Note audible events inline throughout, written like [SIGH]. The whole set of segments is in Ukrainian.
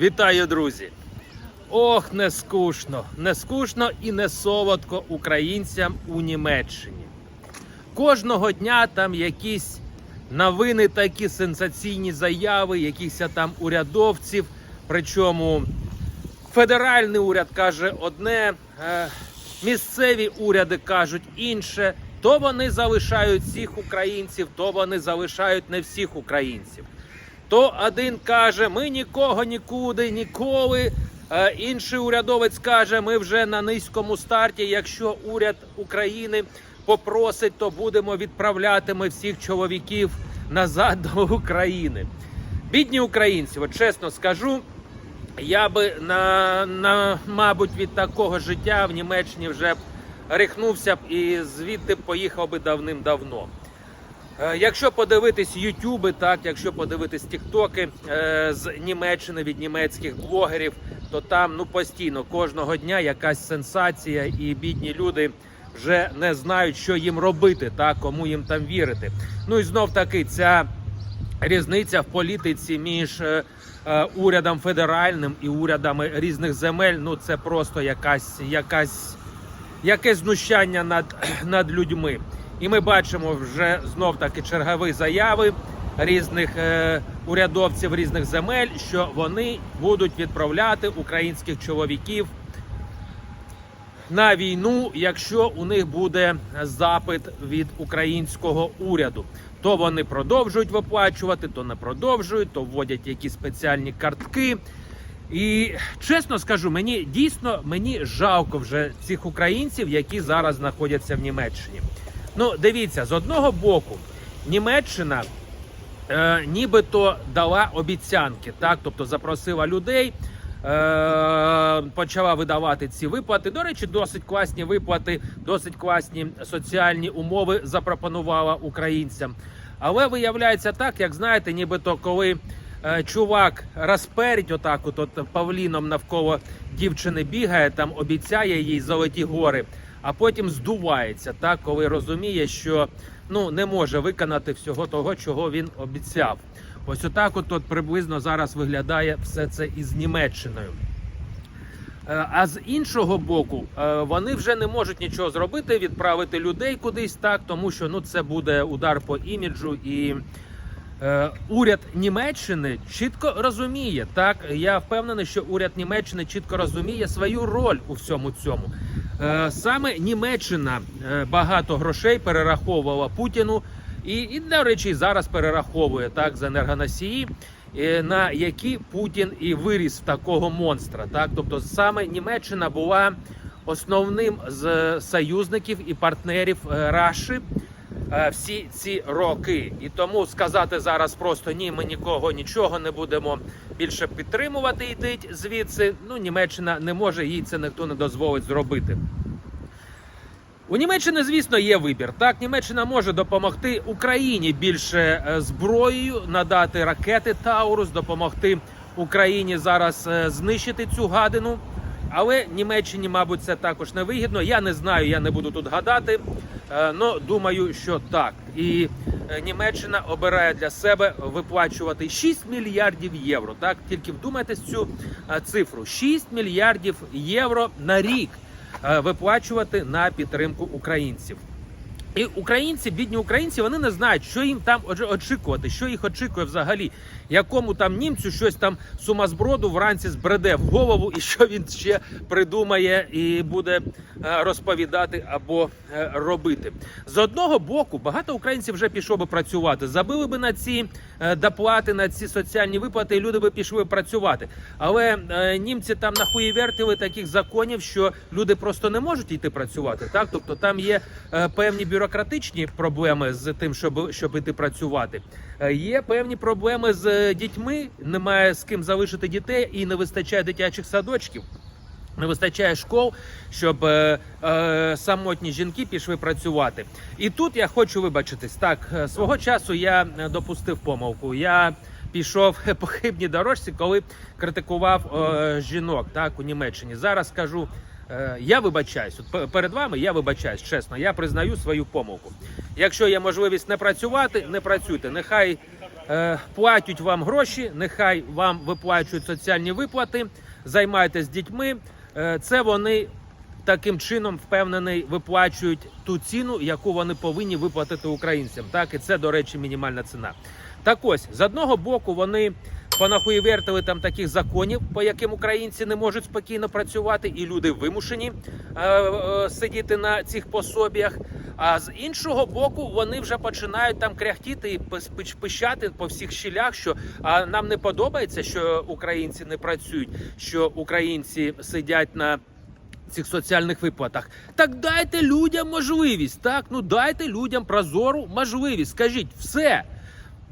Вітаю, друзі! Ох, не скучно, не скучно і не солодко українцям у Німеччині. Кожного дня там якісь новини, такі сенсаційні заяви, якихось там урядовців. Причому федеральний уряд каже одне, е, місцеві уряди кажуть інше. То вони залишають всіх українців, то вони залишають не всіх українців. То один каже, ми нікого нікуди, ніколи. Е, Інший урядовець каже, ми вже на низькому старті. Якщо уряд України попросить, то будемо відправляти ми всіх чоловіків назад до України. Бідні українці, от чесно скажу, я би на, на мабуть від такого життя в Німеччині вже б рихнувся б і звідти поїхав би давним-давно. Е, Якщо подивитись Ютуби, так якщо подивитись Тіктоки е, з Німеччини від німецьких блогерів, то там ну постійно кожного дня якась сенсація, і бідні люди вже не знають, що їм робити, так кому їм там вірити. Ну і знов таки ця різниця в політиці між е, урядом федеральним і урядами різних земель. Ну це просто якась якась якесь знущання над, [CLEARS THROAT] над людьми. І ми бачимо вже знов таки чергові заяви різних е, урядовців різних земель, що вони будуть відправляти українських чоловіків на війну, якщо у них буде запит від українського уряду. То вони продовжують виплачувати, то не продовжують, то вводять якісь спеціальні картки. І чесно скажу, мені дійсно мені жалко вже цих українців, які зараз знаходяться в Німеччині. Ну, дивіться, з одного боку, Німеччина е, нібито дала обіцянки, так, тобто запросила людей, е, почала видавати ці виплати. До речі, досить класні виплати, досить класні соціальні умови запропонувала українцям. Але виявляється так, як знаєте, нібито коли е, чувак розперить отак, от, от павліном навколо дівчини бігає, там обіцяє їй золоті гори, а потім здувається, так, коли розуміє, що ну не може виконати всього того, чого він обіцяв. Ось отак, от, от приблизно зараз виглядає все це із Німеччиною. Е, А з іншого боку, е, вони вже не можуть нічого зробити, відправити людей кудись так, тому що ну це буде удар по іміджу і. Е, уряд Німеччини чітко розуміє так. Я впевнений, що уряд Німеччини чітко розуміє свою роль у всьому цьому. Е, Саме Німеччина е, багато грошей перераховувала Путіну, і, і до речі, зараз перераховує так з енергоносії, е, на які Путін і виріс такого монстра. Так, тобто саме Німеччина була основним з союзників і партнерів Раші всі ці роки. І тому сказати зараз просто ні, ми нікого нічого не будемо більше підтримувати. Йдіть звідси. Ну Німеччина не може їй це ніхто не дозволить зробити. У Німеччини, звісно, є вибір. Так, Німеччина може допомогти Україні більше е, зброєю, надати ракети Таурус, допомогти Україні зараз е, знищити цю гадину. Але Німеччині, мабуть, це також не вигідно. Я не знаю, я не буду тут гадати. але думаю, що так. І е, Німеччина обирає для себе виплачувати 6 мільярдів євро. Так, тільки вдумайтесь цю е, цифру: 6 мільярдів євро на рік е, виплачувати на підтримку українців. І українці, бідні українці, вони не знають, що їм там очікувати, що їх очікує взагалі, якому там німцю щось там сумасброду вранці збреде в голову, і що він ще придумає і буде е, розповідати або е, робити. З одного боку, багато українців вже пішло би працювати, забили би на ці е, доплати, на ці соціальні виплати, і люди би пішли працювати. Але німці там нахуєвертили таких законів, що люди просто не можуть йти працювати. Так, тобто там є певні бюрократичні проблеми з тим, щоб, щоб іти працювати. Є певні проблеми з дітьми, немає з ким залишити дітей і не вистачає дитячих садочків. Не вистачає школ, щоб е, е, самотні жінки пішли працювати. І тут я хочу вибачитись. Так, е, свого часу я е, допустив помилку. Я пішов [LAUGHS] по хибній дорожці, коли критикував е, жінок так у Німеччині. Зараз скажу. е, Я вибачаюсь От перед вами. Я вибачаюсь, чесно. Я признаю свою помилку. Якщо є можливість не працювати, не працюйте. Нехай платять вам гроші, нехай вам виплачують соціальні виплати, займайтесь дітьми. Е, це вони таким чином впевнений виплачують ту ціну, яку вони повинні виплатити українцям. Так і це, до речі, мінімальна ціна. Так ось з одного боку вони понахуєвертили там таких законів, по яким українці не можуть спокійно працювати, і люди вимушені е, е, сидіти на цих пособіях. А з іншого боку, вони вже починають там кряхтіти і пищати по всіх щілях, що а нам не подобається, що українці не працюють, що українці сидять на цих соціальних виплатах. Так дайте людям можливість. Так, ну дайте людям прозору можливість. Скажіть, все.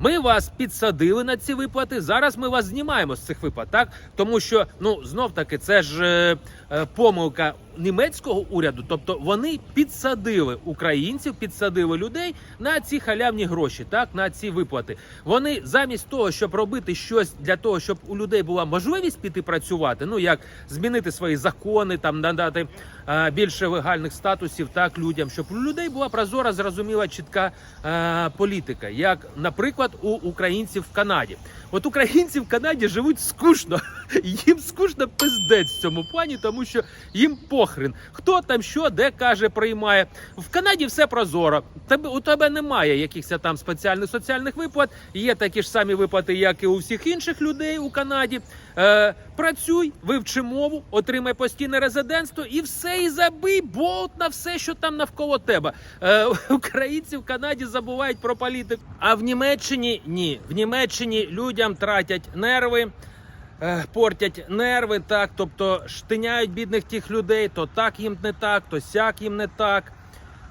Ми вас підсадили на ці виплати. Зараз ми вас знімаємо з цих виплат, так тому що ну знов таки це ж е, е, помилка німецького уряду. Тобто вони підсадили українців, підсадили людей на ці халявні гроші, так на ці виплати. Вони замість того, щоб робити щось для того, щоб у людей була можливість піти працювати, ну як змінити свої закони, там надати е, більше легальних статусів, так людям, щоб у людей була прозора, зрозуміла, чітка е, політика, як, наприклад, у українців в Канаді. От українці в Канаді живуть скучно. Їм скучно пиздець в цьому плані, тому що їм похрен. Хто там що, де каже, приймає. В Канаді все прозоро. Тебе у тебе немає якихось там спеціальних соціальних виплат. Є такі ж самі виплати, як і у всіх інших людей у Канаді. Е, працюй, вивчи мову, отримай постійне резидентство і все, і забий болт на все, що там навколо тебе. Е, [LAUGHS] українці в Канаді забувають про політику. А в Німеччині ні. В Німеччині людям тратять нерви. Е, Портять нерви, так, тобто штиняють бідних тих людей, то так їм не так, то сяк їм не так.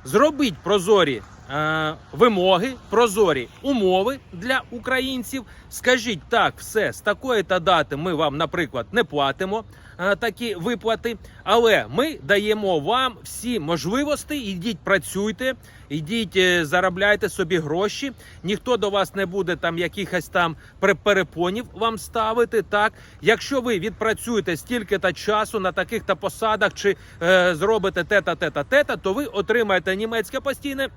Зробіть прозорі е, вимоги, прозорі умови для українців. Скажіть так, все з такої та дати ми вам, наприклад, не платимо е, такі виплати, але ми даємо вам всі можливості. Ідіть, працюйте, ідіть, е, заробляйте собі гроші. Ніхто до вас не буде там якихось там пер- перепонів вам ставити. Так, якщо ви відпрацюєте стільки та часу на таких та посадах, чи е, зробите те-та, те-та, те-та, то ви отримаєте німецьке постійне.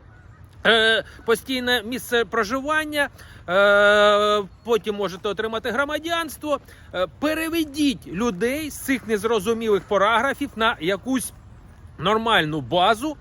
Е, постійне місце проживання, е, потім можете отримати громадянство. Е, переведіть людей з цих незрозумілих параграфів на якусь нормальну базу.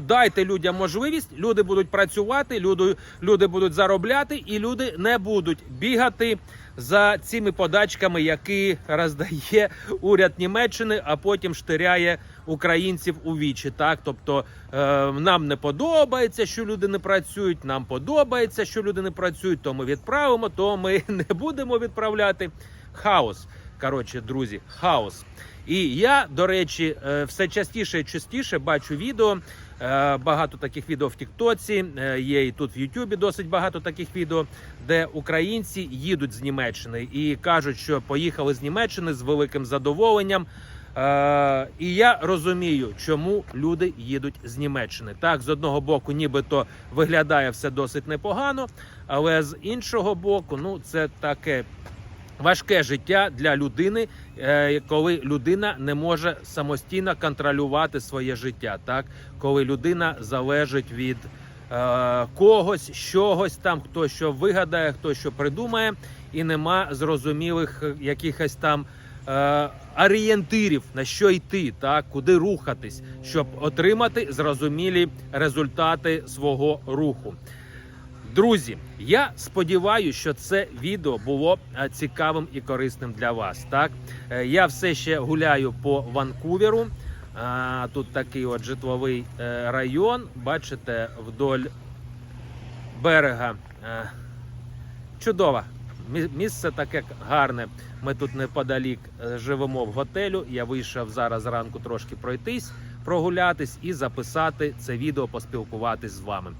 Дайте людям можливість, люди будуть працювати, люди, люди будуть заробляти, і люди не будуть бігати за цими подачками, які роздає уряд Німеччини, а потім штиряє українців у вічі. Так, тобто е, нам не подобається, що люди не працюють. Нам подобається, що люди не працюють. То ми відправимо, то ми [LAUGHS] не будемо відправляти. Хаос. Коротше, друзі, хаос. І я, до речі, е, все частіше і частіше бачу відео. е, Багато таких відео в Тіктоці, е, є і тут в Ютубі досить багато таких відео, де українці їдуть з Німеччини і кажуть, що поїхали з Німеччини з великим задоволенням. І я розумію, чому люди їдуть з Німеччини. Так, з одного боку, нібито виглядає все досить непогано, але з іншого боку, ну це таке важке життя для людини, е, коли людина не може самостійно контролювати своє життя, так коли людина залежить від е, когось, чогось там, хто що вигадає, хто що придумає, і нема зрозумілих якихось там. е, Орієнтирів на що йти, так куди рухатись, щоб отримати зрозумілі результати свого руху. Друзі, я сподіваюся, що це відео було е, цікавим і корисним для вас. Так, Е, я все ще гуляю по Ванкуверу. Тут такий от житловий е, район. Бачите, вдоль берега. Чудово. Місце таке гарне. Ми тут неподалік живемо в готелю. Я вийшов зараз зранку трошки пройтись, прогулятись і записати це відео, поспілкуватись з вами.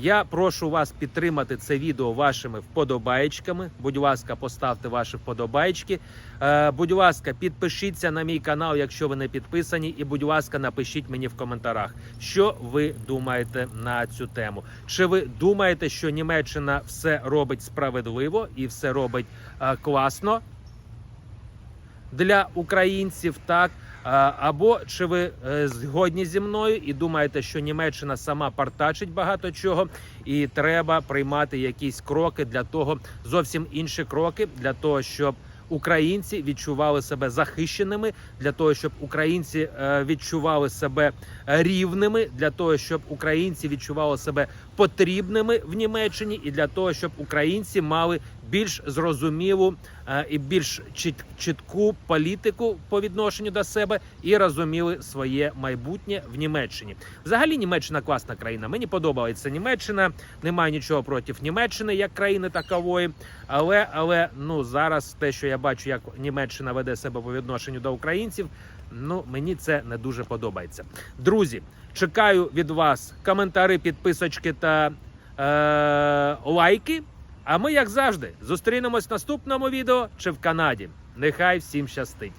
Я прошу вас підтримати це відео вашими вподобаєчками. Будь ласка, поставте ваші вподобайки. Е, будь ласка, підпишіться на мій канал, якщо ви не підписані, і будь ласка, напишіть мені в коментарях, що ви думаєте на цю тему. Чи ви думаєте, що Німеччина все робить справедливо і все робить е, класно для українців, так? Або чи ви е, згодні зі мною і думаєте, що Німеччина сама партачить багато чого, і треба приймати якісь кроки для того, зовсім інші кроки для того, щоб українці відчували себе захищеними, для того, щоб українці е, відчували себе рівними, для того, щоб українці відчували себе потрібними в Німеччині, і для того, щоб українці мали більш зрозумілу і більш чіт- чітку політику по відношенню до себе і розуміли своє майбутнє в Німеччині. Взагалі, Німеччина класна країна. Мені подобається Німеччина. Немає нічого проти Німеччини як країни такової. Але але ну зараз те, що я бачу, як Німеччина веде себе по відношенню до українців. Ну мені це не дуже подобається. Друзі, чекаю від вас коментарі, підписочки та е- лайки. А ми, як завжди, зустрінемось в наступному відео чи в Канаді. Нехай всім щастить!